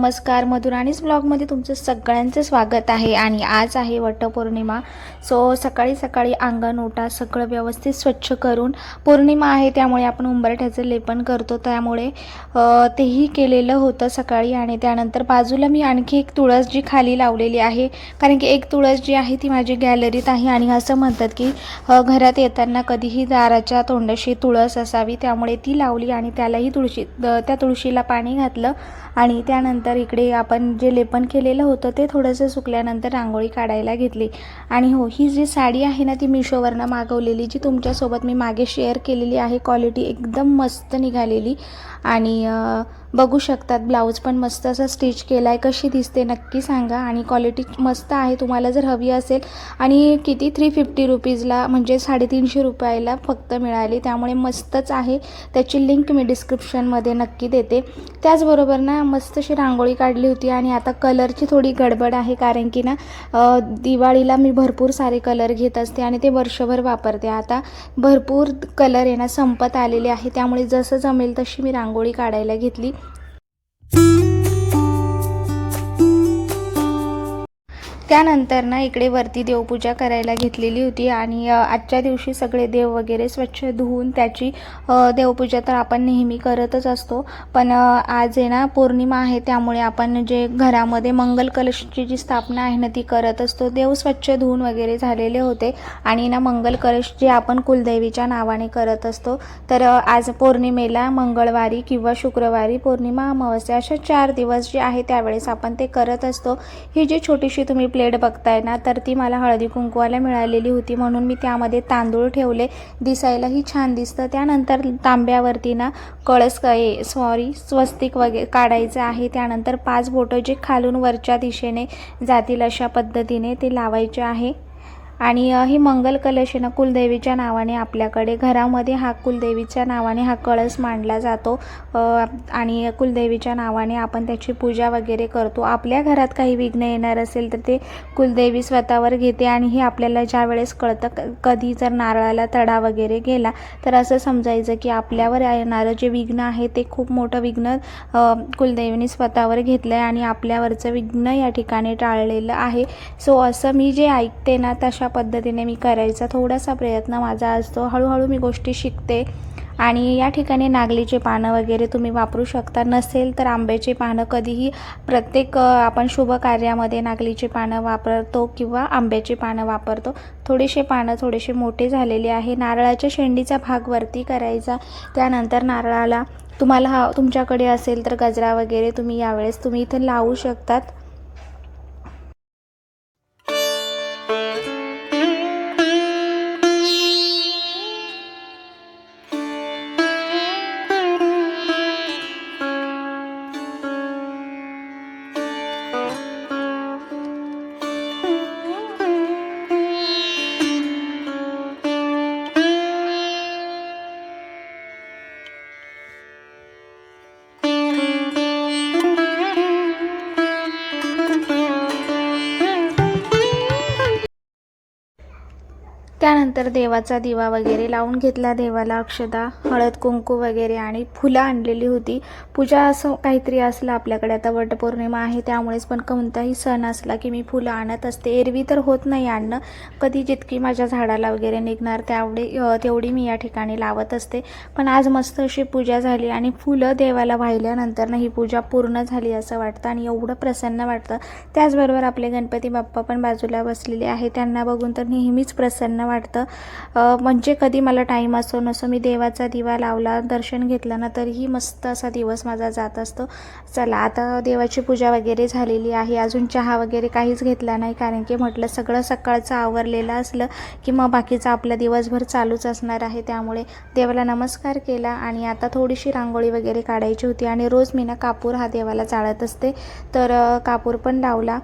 नमस्कार मधुराणीच ब्लॉगमध्ये तुमचं सगळ्यांचं स्वागत आहे आणि आज आहे वटपौर्णिमा. सो सकाळी सकाळी अंगण ओटा सगळं व्यवस्थित स्वच्छ करून पौर्णिमा आहे त्यामुळे आपण उंबरठ्याचं लेपन करतो. त्यामुळे तेही केलेलं होतं सकाळी आणि त्यानंतर बाजूला मी आणखी एक तुळस जी खाली लावलेली आहे. कारण की एक तुळस जी आहे ती माझी गॅलरीत आहे आणि असं म्हणतात की घरात येताना कधीही दाराच्या तोंडाशी तुळस असावी. त्यामुळे ती लावली आणि त्यालाही तुळशी त्या तुळशीला पाणी घातलं आणि त्यानंतर इकडे आपण जे लेपन केलेलं होतं ते थोडंसं सुकल्यानंतर रांगोळी काढायला घेतली. आणि हो ही जी साडी आहे ना ती मिशोवरनं मागवलेली जी तुमच्यासोबत मी मागे शेअर केलेली आहे क्वालिटी एकदम मस्त निघालेली. आणि बघू शकतात. ब्लाऊज पण मस्त असा स्टिच केला आहे कशी दिसते नक्की सांगा. आणि क्वालिटी मस्त आहे. तुम्हाला जर हवी असेल. आणि किती? थ्री फिफ्टी रुपीजला म्हणजे साडेतीनशे रुपयाला फक्त मिळाली. त्यामुळे मस्तच आहे. त्याची लिंक मी डिस्क्रिप्शनमध्ये नक्की देते. त्याचबरोबर ना मस्त अशी रांगोळी काढली होती. आणि आता कलरची थोडी गडबड आहे. कारण की ना दिवाळीला मी भरपूर सारे कलर घेत असते. आणि ते वर्षभर वापरते. आता भरपूर कलर आहे ना संपत आलेले आहे. त्यामुळे जसं जमेल तशी मी रांगोळी काढायला घेतली. त्यानंतर ना इकडे वरती देवपूजा करायला घेतलेली होती आणि आजच्या दिवशी सगळे देव वगैरे स्वच्छ धुवून त्याची देवपूजा तर आपण नेहमी करतच असतो. पण आज आहे ना पौर्णिमा आहे त्यामुळे आपण जे घरामध्ये मंगल कलशची जी स्थापना आहे ना ती करत असतो. देव स्वच्छ धुवून वगैरे झालेले होते आणि ना मंगल कलश जे आपण कुलदेवीच्या नावाने करत असतो. तर आज पौर्णिमेला मंगळवारी किंवा शुक्रवारी पौर्णिमा अमावस्या अशा चार दिवस जे आहे त्यावेळेस आपण ते करत असतो. ही जी छोटीशी तुम्ही प्लेट बघताय ना तर ती मला हळदी कुंकवाला मिळालेली होती म्हणून मी त्यामध्ये तांदूळ ठेवले. दिसायलाही छान दिसतं. त्यानंतर तांब्यावरती ना कळस सॉरी स्वस्तिक वगैरे काढायचं आहे. त्यानंतर पाच बोटं जे खालून वरच्या दिशेने जातील अशा पद्धतीने ते लावायचे आहे. आणि ही मंगल कलश ना कुलदेवीच्या नावाने आपल्याकडे. घरामध्ये हा कुलदेवीच्या नावाने हा कळस मांडला जातो. आणि कुलदेवीच्या नावाने आपण त्याची पूजा वगैरे करतो. आपल्या घरात काही विघ्न येणार असेल तर ते कुलदेवी स्वतःवर घेते आणि हे आपल्याला ज्या वेळेस कळतं क- कधी जर नारळाला तडा वगैरे गेला तर असं समजायचं की आपल्यावर येणारं जे विघ्न आहे ते खूप मोठं विघ्न कुलदेवीने स्वतःवर घेतलं आहे आणि आपल्यावरचं विघ्न या ठिकाणी टाळलेलं आहे. सो असं मी जे ऐकते ना तशा पद्धतीने मी करायचा थोडासा प्रयत्न माझा असतो. हळूहळू मी गोष्टी शिकते. आणि या ठिकाणी नागलीचे पानं वगैरे तुम्ही वापरू शकता. नसेल तर आंब्याची पानं कधीही प्रत्येक आपण शुभ कार्यामध्ये नागलीचे पानं वापरतो किंवा आंब्याची पानं वापरतो. थोडेसे पानं थोडेसे मोठे झालेले आहे. नारळाच्या शेंडीचा भाग वरती करायचा. त्यानंतर नारळाला तुम्हाला हा तुमच्याकडे असेल तर गजरा वगैरे तुम्ही यावेळेस तुम्ही इथं लावू शकतात. त्यानंतर देवाचा दिवा वगैरे लावून घेतला देवाला अक्षदा हळद कुंकू वगैरे आणि फुलं आणलेली होती. पूजा असं काहीतरी असलं आपल्याकडे. आता वटपौर्णिमा आहे त्यामुळेच पण कोणताही सण असला की मी फुलं आणत असते. एरवी तर होत नाही आणणं. कधी जितकी माझ्या झाडाला वगैरे निघणार त्यावडे तेवढी मी या ठिकाणी लावत असते. पण आज मस्त अशी पूजा झाली आणि फुलं देवाला वाहिल्यानंतर ना ही पूजा पूर्ण झाली असं वाटतं आणि एवढं प्रसन्न वाटतं. त्याचबरोबर आपले गणपती बाप्पा पण बाजूला बसलेले आहे त्यांना बघून तर नेहमीच प्रसन्न वाटतं. म्हणजे कधी मला टाईम असो नसो मी देवाचा दिवा लावला दर्शन घेतलं ना तरीही मस्त असा दिवस माझा जात असतो. चला आता देवाची पूजा वगैरे झालेली आहे. अजून चहा वगैरे काहीच घेतला नाही कारण की म्हटलं सगळं सकाळचं आवरलेलं असलं की मग बाकीचं आपलं दिवसभर चालूच असणार आहे. त्यामुळे देवाला नमस्कार केला आणि आता थोडीशी रांगोळी वगैरे काढायची होती आणि रोज मी ना कापूर हा देवाला चाळत असते. तर कापूर पण लावला.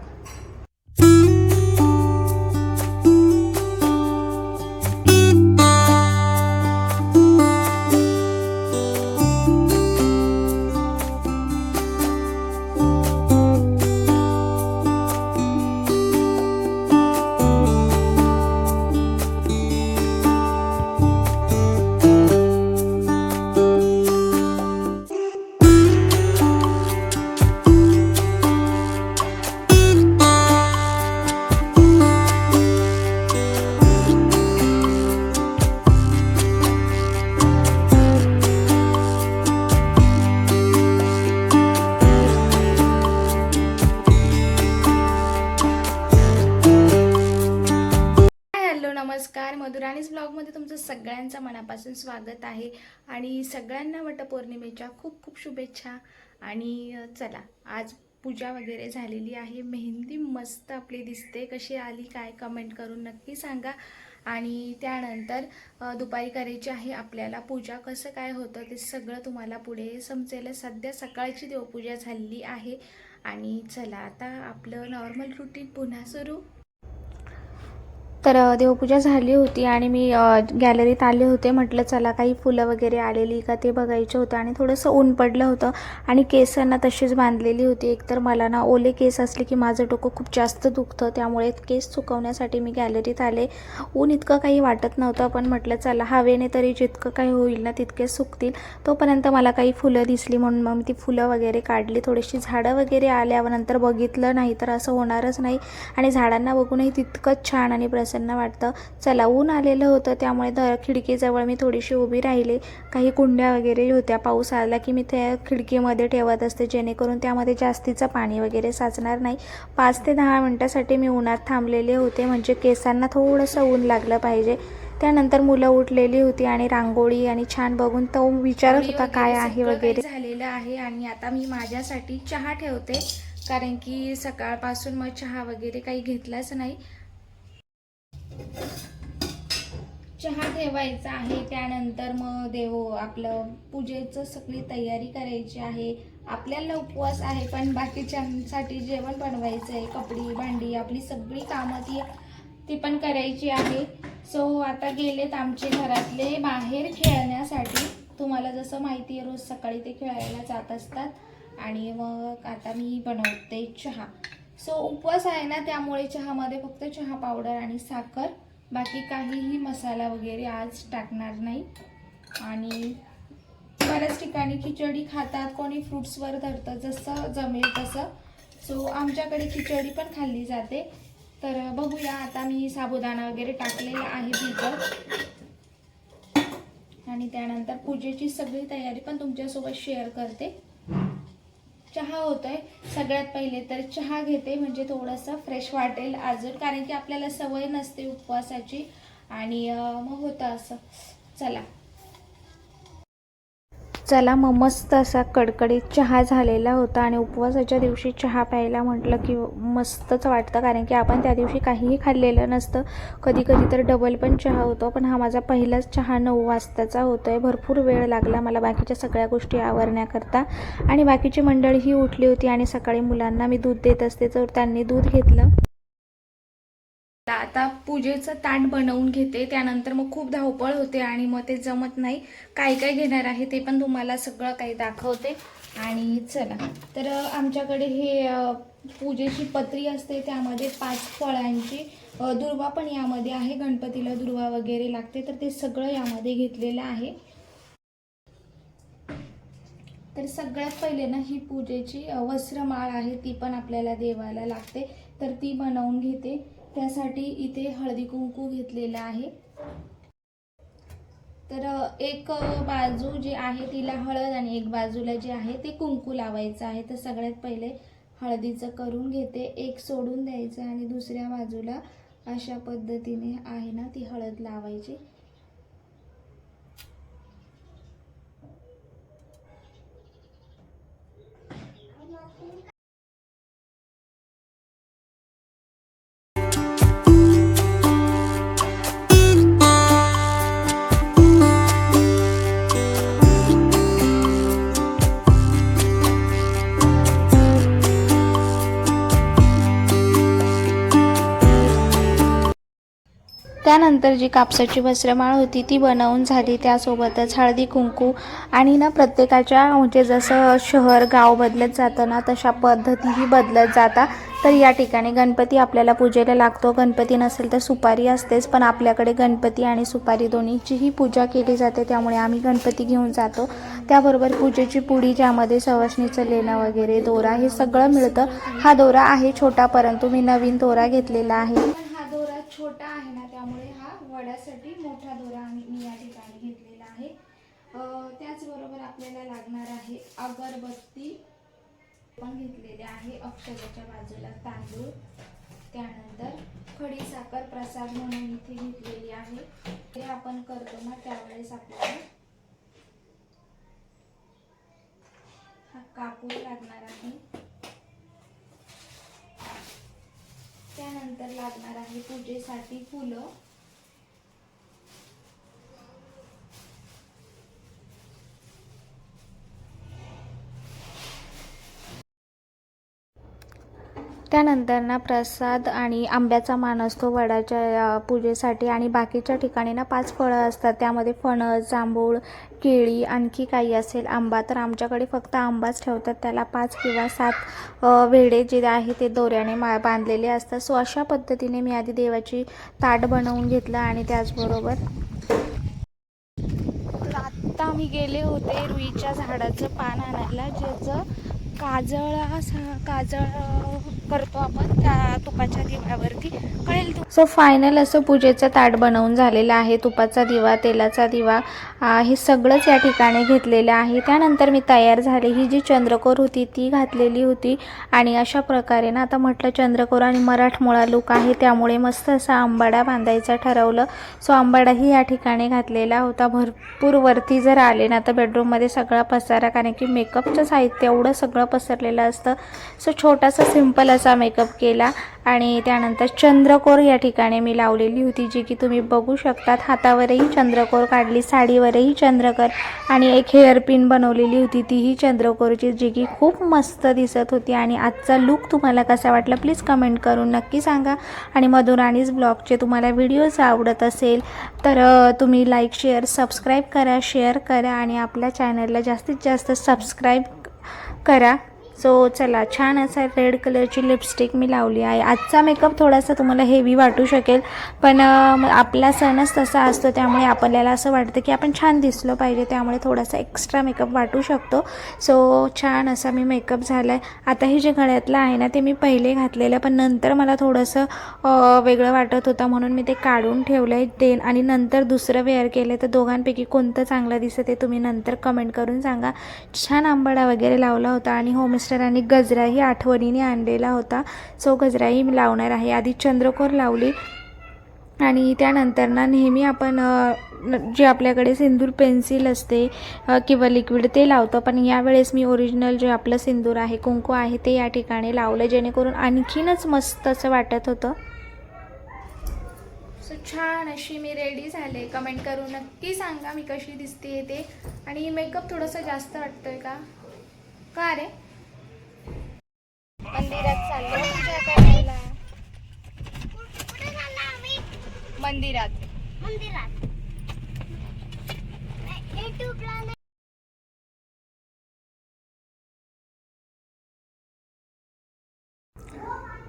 मनापासून स्वागत आहे. आणि सगळ्यांना वटपौर्णिमेच्या खूप खूप शुभेच्छा. आणि चला आज पूजा वगैरे झालेली आहे. मेहंदी मस्त आपली दिसते. कशी आली काय कमेंट करून नक्की सांगा. आणि त्यानंतर दुपारी करायची आहे आपल्याला पूजा. कसं काय होतं ते सगळं तुम्हाला पुढे समजेल. सध्या सकाळची देवपूजा झालेली आहे. आणि चला आता आपलं नॉर्मल रुटीन पुन्हा सुरू. तर देवपूजा झाली होती आणि मी गॅलरीत आले होते. म्हटलं चला काही फुलं वगैरे आलेली का ते बघायचं होतं. आणि थोडंसं ऊन पडलं होतं आणि केसांना तशीच बांधलेली होती. एकतर मला ना ओले केस असले की माझं डोकं खूप जास्त दुखतं. त्यामुळे केस सुकवण्यासाठी मी गॅलरीत आले. ऊन इतकं काही वाटत नव्हतं पण म्हटलं चला हवेने तरी जितकं काही होईल ना तितके सुकतील. तोपर्यंत मला काही फुलं दिसली म्हणून मग मी ती फुलं वगैरे काढली. थोडीशी झाडं वगैरे आल्यावर नंतर बघितलं नाही तर असं होणारच नाही. आणि झाडांना बघूनही तितकंच छान आणि प्रसन्न वाटतं चला ऊन आलेलं होतं त्यामुळे द खिडकीजवळ मी थोडीशी उभी राहिले. काही कुंड्या वगैरे होत्या पाऊस आला की मी त्या खिडकीमध्ये ठेवत असते जेणेकरून त्यामध्ये जास्तीचं पाणी वगैरे साचणार नाही. पाच ते दहा मिनटासाठी मी उन्हात थांबलेले होते म्हणजे केसांना थोडंसं ऊन लागलं पाहिजे. त्यानंतर मुलं उठलेली होती आणि रांगोळी आणि छान बघून तो विचारत होता काय आहे वगैरे? झालेलं आहे आणि आता मी माझ्यासाठी चहा ठेवते कारण की सकाळपासून मग चहा वगैरे काही घेतलाच नाही. चहा ठेवायचा आहे. त्यानंतर मग देव आपलं पूजेचं सगळी तयारी करायची आहे. आपल्याला उपवास आहे पण बाकीच्यांसाठी जेवण बनवायचं आहे कपडी भांडी आपली सगळी कामं ती ती पण करायची आहे. सो आता गेलेत आमचे घरातले बाहेर खेळण्यासाठी. तुम्हाला जसं माहिती आहे रोज सकाळी ते खेळायला जात असतात. आणि मग आता मी बनवते चहा. सो उपवास आहे ना त्यामुळे चहामध्ये फक्त चहा पावडर आणि साखर बाकी काहीही मसाला वगैरे आज टाकणार नाही. आणि बऱ्याच ठिकाणी खिचडी खातात कोणी फ्रुट्सवर धरतं जसं जमेल तसं. सो आमच्याकडे खिचडी पण खाल्ली जाते. तर बघूया आता मी साबुदाणा वगैरे टाकलेला आहे भिजत आणि त्यानंतर पूजेची सगळी तयारी पण तुमच्यासोबत शेअर करते. चहा होतोय सगळ्यात पहिले तर चहा घेते म्हणजे थोडंसं फ्रेश वाटेल अजून कारण की आपल्याला सवय नसते उपवासाची. आणि मग होतं असं. चला. चला मग मस्त असा कडकडीत चहा झालेला होता आणि उपवासाच्या दिवशी चहा प्यायला म्हटलं की मस्तच वाटतं कारण की आपण त्या दिवशी काहीही खाल्लेलं नसतं. कधी कधी तर डबल पण चहा होतो पण हा माझा पहिलाच चहा नऊ वाजताचा होतो आहे भरपूर वेळ लागला मला बाकीच्या सगळ्या गोष्टी आवरण्याकरता. आणि बाकीची मंडळीही उठली होती आणि सकाळी मुलांना मी दूध देत असते तर त्यांनी दूध घेतलं. आता पूजेचं ताट बनवून घेते. त्यानंतर मग खूप धावपळ होते आणि मग ते जमत नाही. काय काय घेणार आहे ते पण तुम्हाला सगळं काही दाखवते. आणि चला तर आमच्याकडे हे पूजेची पत्री असते. त्यामध्ये पाच फळांची दुर्वा पण यामध्ये आहे. गणपतीला दुर्वा वगैरे लागते. तर ते सगळं यामध्ये घेतलेलं आहे. तर सगळ्यात पहिले ना ही पूजेची वस्त्रमाळ आहे. ती पण आपल्याला देवाला लागते. तर ती बनवून घेते. त्यासाठी इथे हळदी कुंकू घेतलेला आहे. तर एक बाजू जी आहे तिला हळद आणि एक बाजूला जे आहे ते कुंकू लावायचं आहे. तर सगळ्यात पहिले हळदीचं करून घेते. एक सोडून द्यायचं आणि दुसऱ्या बाजूला अशा पद्धतीने आहे ना ती हळद लावायची. त्यानंतर जी कापसाची वस्त्रमाळ होती ती बनवून झाली. त्यासोबतच हळदी कुंकू आणि ना प्रत्येकाच्या म्हणजे जसं शहर गाव बदलत जातं ना तशा पद्धतीही बदलत जाता. तर या ठिकाणी गणपती आपल्याला पूजेला लागतो. गणपती नसेल तर सुपारी असतेच पण आपल्याकडे गणपती आणि सुपारी दोन्हीचीही पूजा केली जाते. त्यामुळे आम्ही गणपती घेऊन जातो. त्याबरोबर पूजेची पुडी ज्यामध्ये सवसणीचं लेणं वगैरे दोरा हे सगळं मिळतं. हा दोरा आहे छोटा परंतु मी नवीन दोरा घेतलेला आहे. हा दोरा छोटा आहे ना त्यामुळे मोठा दोरा आम्ही मी या ठिकाणी घेतलेला आहे. त्याचबरोबर आपल्याला लागणार आहे अगरबत्ती पण घेतलेले आहे. अक्षराच्या बाजूला तांदूळ त्यानंतर खडीसाखर प्रसाद म्हणून इथे घेतलेली आहे. ते आपण करतो ना त्यावेळेस आपल्याला हा कापूर लागणार आहे. त्यानंतर लागणार आहे पूजेसाठी फुलं. त्यानंतर ना प्रसाद आणि आंब्याचा मान असतो वडाच्या पूजेसाठी आणि बाकीच्या ठिकाणी ना पाच फळं असतात. त्यामध्ये फणस जांभूळ केळी आणखी काही असेल आंबा तर आमच्याकडे फक्त आंबाच ठेवतात. त्याला पाच किंवा सात वेडे जे आहे ते दोऱ्याने मा बांधलेले असतात. सो अशा पद्धतीने मी आधी देवाची ताट बनवून घेतलं आणि त्याचबरोबर आत्ता मी गेले होते रुईच्या झाडाचं पान आणायला ज्याचं काजळ असा काजळ करतो आपण त्या तुपाच्या दिव्यावरती. कळेल सो फायनल असं पूजेचं ताट बनवून झालेलं आहे. तुपाचा दिवा तेलाचा दिवा हे सगळंच या ठिकाणी घेतलेलं आहे. त्यानंतर मी तयार झाले. ही जी चंद्रकोर होती ती घातलेली होती. आणि अशा प्रकारे ना आता म्हटलं चंद्रकोर आणि मराठमोळा लुक आहे. त्यामुळे मस्त असा आंबाडा बांधायचा ठरवलं. सो आंबाडाही या ठिकाणी घातलेला होता. भरपूर वरती जर आले ना तर बेडरूममध्ये सगळा पसारा कारण की मेकअपचं साहित्य एवढं सगळं पसरलेलं असतं. सो छोटासा सिंपल असा मेकअप केला. आणि त्यानंतर चंद्रकोर या ठिकाणी मी लावलेली होती जी की तुम्ही बघू शकतात. हातावरही चंद्रकोर काढली साडीवरही चंद्रकर. आणि एक हेअरपिन बनवलेली होती तीही चंद्रकोरची जी की खूप मस्त दिसत होती. आणि आजचा लुक तुम्हाला कसा वाटला प्लीज कमेंट करून नक्की सांगा. आणि मधुराणीज ब्लॉगचे तुम्हाला व्हिडिओज आवडत असेल तर तुम्ही लाईक शेअर सबस्क्राईब करा शेअर करा. आणि आपल्या चॅनलला जास्तीत जास्त सबस्क्राईब करा. सो चला छान असा रेड कलरची लिपस्टिक मी लावली आहे. आजचा मेकअप थोडासा तुम्हाला हेवी वाटू शकेल पण आपला सणच तसा असतो त्यामुळे आपल्याला असं वाटतं की आपण छान दिसलो पाहिजे त्यामुळे थोडासा एक्स्ट्रा मेकअप वाटू शकतो. सो छान असा मी मेकअप झाला आहे आता हे जे गळ्यातलं आहे ना ते मी पहिले घातलेलं पण नंतर मला थोडंसं वेगळं वाटत होतं म्हणून मी ते काढून ठेवलं आहे ते आणि नंतर दुसरं वेअर केलं तर दोघांपैकी कोणतं चांगलं दिसतं ते तुम्ही नंतर कमेंट करून सांगा. छान आंबाडा वगैरे लावला होता आणि होम मिस्टरांनी गजराही आठवणीने आणलेला होता. सो गजराही मी लावणार आहे. आधी चंद्रकोर लावली आणि त्यानंतर ना नेहमी आपण न- जे आपल्याकडे सिंदूर पेन्सिल असते किंवा लिक्विड ते लावतो. पण यावेळेस मी ओरिजिनल जे आपलं सिंदूर आहे कुंकू आहे ते या ठिकाणी लावलं. जेणेकरून आणखीनच मस्त असं वाटत होतं. सो छान अशी मी रेडी झाले. कमेंट करून नक्की सांगा मी कशी दिसते ते. आणि मेकअप थोडंसं जास्त वाटतोय का? का रे? मंदिरात चाललो. पूजा करायला मंदिरात. मंदिरात.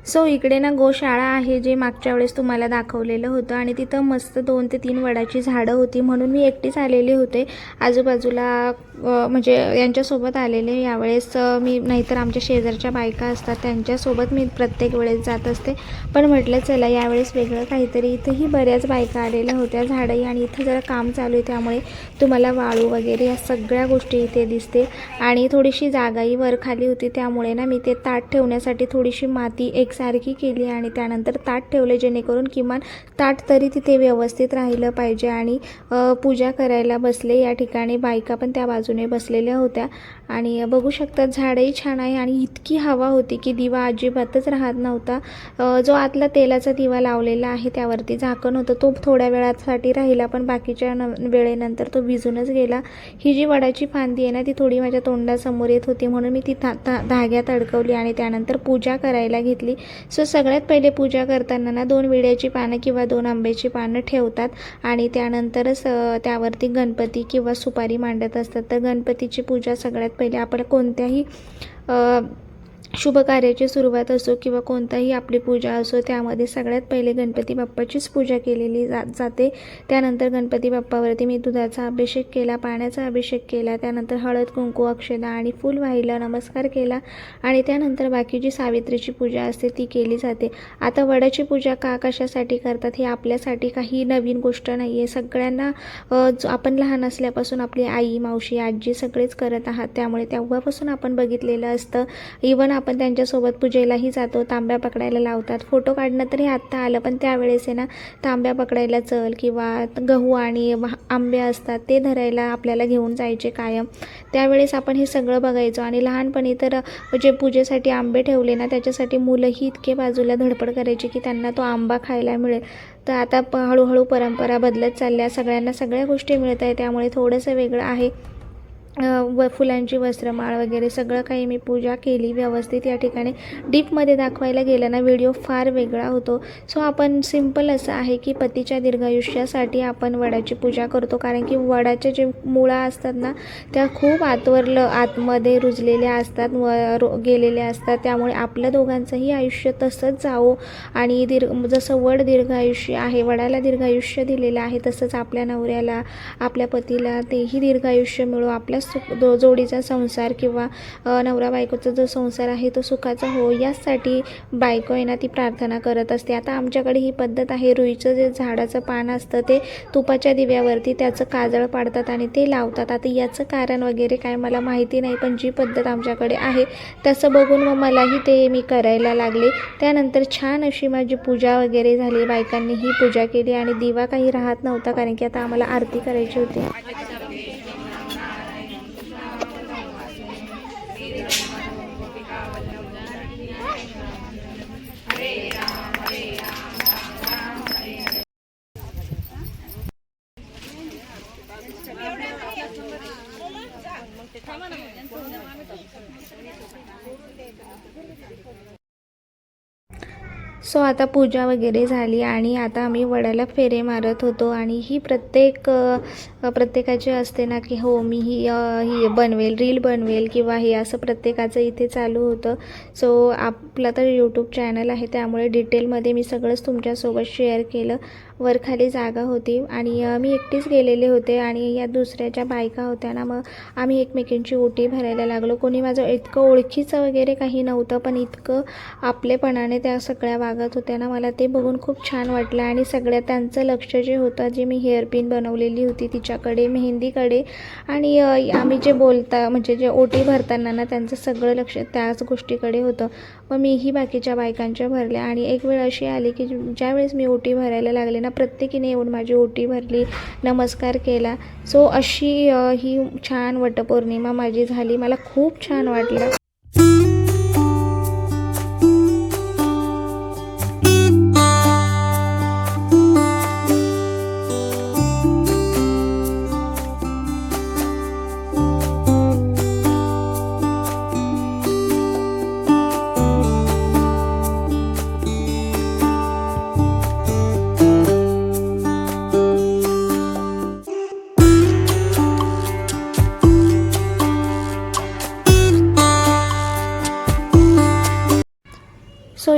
सो इकडे ना गोशाळा आहे जे मागच्या वेळेस तुम्हाला दाखवलेलं होतं आणि तिथं मस्त दोन ते तीन वडाची झाडं होती म्हणून मी एकटीच आलेले होते. आजूबाजूला म्हणजे यांच्यासोबत आलेले. यावेळेस मी नाहीतर आमच्या शेजारच्या बायका असतात त्यांच्यासोबत मी प्रत्येक वेळेस जात असते. पण म्हटलं चला यावेळेस वेगळं काहीतरी. इथंही बऱ्याच बायका आलेल्या होत्या झाडंही आणि इथं जरा काम चालू आहे त्यामुळे तुम्हाला वाळू वगैरे या सगळ्या गोष्टी इथे दिसते. आणि थोडीशी जागाही वर खाली होती त्यामुळे ना मी ते ताट ठेवण्यासाठी थोडीशी माती एक एकसारखी केली आणि त्यानंतर ताट ठेवले जेणेकरून किमान ताट तरी तिथे व्यवस्थित राहिलं पाहिजे. आणि पूजा करायला बसले. या ठिकाणी बायका पण त्या बाजूने बसलेल्या होत्या. आणि बघू शकतात झाडंही छान आहे आणि इतकी हवा होती की दिवा अजिबातच राहत नव्हता. जो आतला तेलाचा दिवा लावलेला आहे त्यावरती झाकण होतं. तो थोड्या वेळासाठी राहिला पण बाकीच्या न वेळेनंतर तो भिजूनच गेला. ही जी वडाची फांदी आहे ना ती थोडी माझ्या तोंडासमोर येत होती म्हणून मी ती धा धा धाग्यात अडकवली आणि त्यानंतर पूजा करायला घेतली. सो सगळ्यात पहिले पूजा करताना ना दोन विड्याची पानं किंवा दोन आंब्याची पानं ठेवतात आणि त्यानंतरच त्यावरती गणपती किंवा सुपारी मांडत असतात. तर गणपतीची पूजा सगळ्यात पहिले आपण कोणत्याही शुभ कार्याची सुरुवात असो किंवा कोणताही आपली पूजा असो त्यामध्ये सगळ्यात पहिले गणपती बाप्पाचीच पूजा केलेली जा जाते. त्यानंतर गणपती बाप्पावरती मी दुधाचा अभिषेक केला पाण्याचा अभिषेक केला त्यानंतर हळद कुंकू अक्षदा आणि फूल वाहिला नमस्कार केला आणि त्यानंतर बाकी जी सावित्रीची पूजा असते ती केली जाते. आता वडाची पूजा का कशासाठी करतात हे आपल्यासाठी काही नवीन गोष्ट नाही आहे सगळ्यांना आपण लहान असल्यापासून आपली आई मावशी आजी सगळेच करत आहात. त्यामुळे तेव्हापासून आपण बघितलेलं असतं. इवन आपण त्यांच्यासोबत पूजेलाही जातो तांब्या पकडायला लावतात. फोटो काढणं तरी आत्ता आलं पण त्यावेळेस आहे ना तांब्या पकडायला चल किंवा गहू आणि आंबे असतात ते धरायला आपल्याला घेऊन जायचे कायम. त्यावेळेस आपण हे सगळं बघायचो आणि लहानपणी तर जे पूजेसाठी आंबे ठेवले ना त्याच्यासाठी मुलंही इतके बाजूला धडपड करायची की त्यांना तो आंबा खायला मिळेल. तर आता प हळूहळू परंपरा बदलत चालल्या सगळ्यांना सगळ्या गोष्टी मिळत आहे त्यामुळे थोडंसं वेगळं आहे. व फुलांची वस्त्रमाळ वगैरे सगळं काही मी पूजा केली व्यवस्थित. या ठिकाणी डीपमध्ये दाखवायला गेलं ना व्हिडिओ फार वेगळा होतो. सो आपण सिंपल असं आहे की पतीच्या दीर्घायुष्यासाठी आपण वडाची पूजा करतो. कारण की वडाचे जे मुळा असतात ना त्या खूप आतवरलं आतमध्ये रुजलेल्या असतात व रो गेलेल्या असतात. त्यामुळे आपल्या दोघांचंही आयुष्य तसंच जावो. आणि दीर्घ जसं वड दीर्घायुष्य आहे वडाला दीर्घायुष्य दिलेलं आहे तसंच आपल्या नवऱ्याला आपल्या पतीला तेही दीर्घायुष्य मिळो. आपल्या सुख दो जोडीचा संसार किंवा नवरा बायकोचा जो संसार आहे तो सुखाचा हो यासाठी बायको आहे ना ती प्रार्थना करत असते. आता आमच्याकडे ही पद्धत आहे रुईचं जे झाडाचं पान असतं ते तुपाच्या दिव्यावरती त्याचं काजळ पाडतात आणि ते लावतात. आता याचं कारण वगैरे काय मला माहिती नाही पण जी पद्धत आमच्याकडे आहे तसं बघून मग मलाही ते मी करायला लागले. त्यानंतर छान अशी माझी पूजा वगैरे झाली बायकांनी ही पूजा केली आणि दिवा काही राहत नव्हता कारण की आता आम्हाला आरती करायची होती. सो आता पूजा वगैरे झाली आणि आता आम्ही वडाला फेरे मारत होतो आणि ही प्रत्येक प्रत्येकाची असते ना की हो मी ही ही बनवेल रील बनवेल किंवा हे असं प्रत्येकाचं इथे चालू होतं. सो आपलं तर यूट्यूब चॅनल आहे त्यामुळे डिटेलमध्ये मी सगळंच तुमच्यासोबत शेअर केलं. वरखाली जागा होती आणि मी एकटीच गेलेले होते आणि या दुसऱ्या ज्या बायका होत्या ना मग आम्ही एकमेकींची ओटी भरायला लागलो. कोणी माझं इतकं ओळखीचं वगैरे काही नव्हतं पण इतकं आपलेपणाने त्या सगळ्या वागत होत्या ना मला ते बघून खूप छान वाटलं. आणि सगळ्या त्यांचं लक्ष जे होतं जे मी हेअरपिन बनवलेली होती तिच्याकडे मेहंदीकडे आणि आम्ही जे बोलता म्हणजे जे ओटी भरताना ना त्यांचं सगळं लक्ष त्याच गोष्टीकडे होतं. मग मीही बाकीच्या बायकांच्या भरल्या आणि एक वेळ अशी आली की ज्यावेळेस मी ओटी भरायला लागले ना प्रत्येकीने येऊन माझी ओटी भरली नमस्कार केला. सो अशी ही छान वटपौर्णिमा माझी झाली. मला खूप छान वाटलं.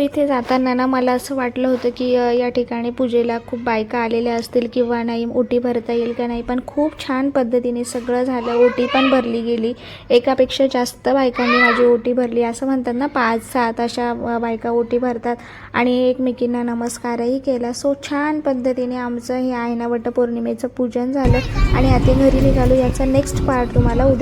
इथे जाताना ना मला असं वाटलं होतं की या ठिकाणी पूजेला खूप बायका आलेल्या असतील किंवा नाही ओटी भरता येईल का नाही. पण खूप छान पद्धतीने सगळं झालं. ओटी पण भरली गेली. एकापेक्षा जास्त बायकांनी माझी ओटी भरली. असं म्हणतात ना पाच सात अशा बायका ओटी भरतात आणि एकमेकींना नमस्कारही केला. सो छान पद्धतीने आमचं हे आहे ना वटपौर्णिमेचं पूजन झालं आणि आता घरी निघालो. याचा नेक्स्ट पार्ट तुम्हाला उद्या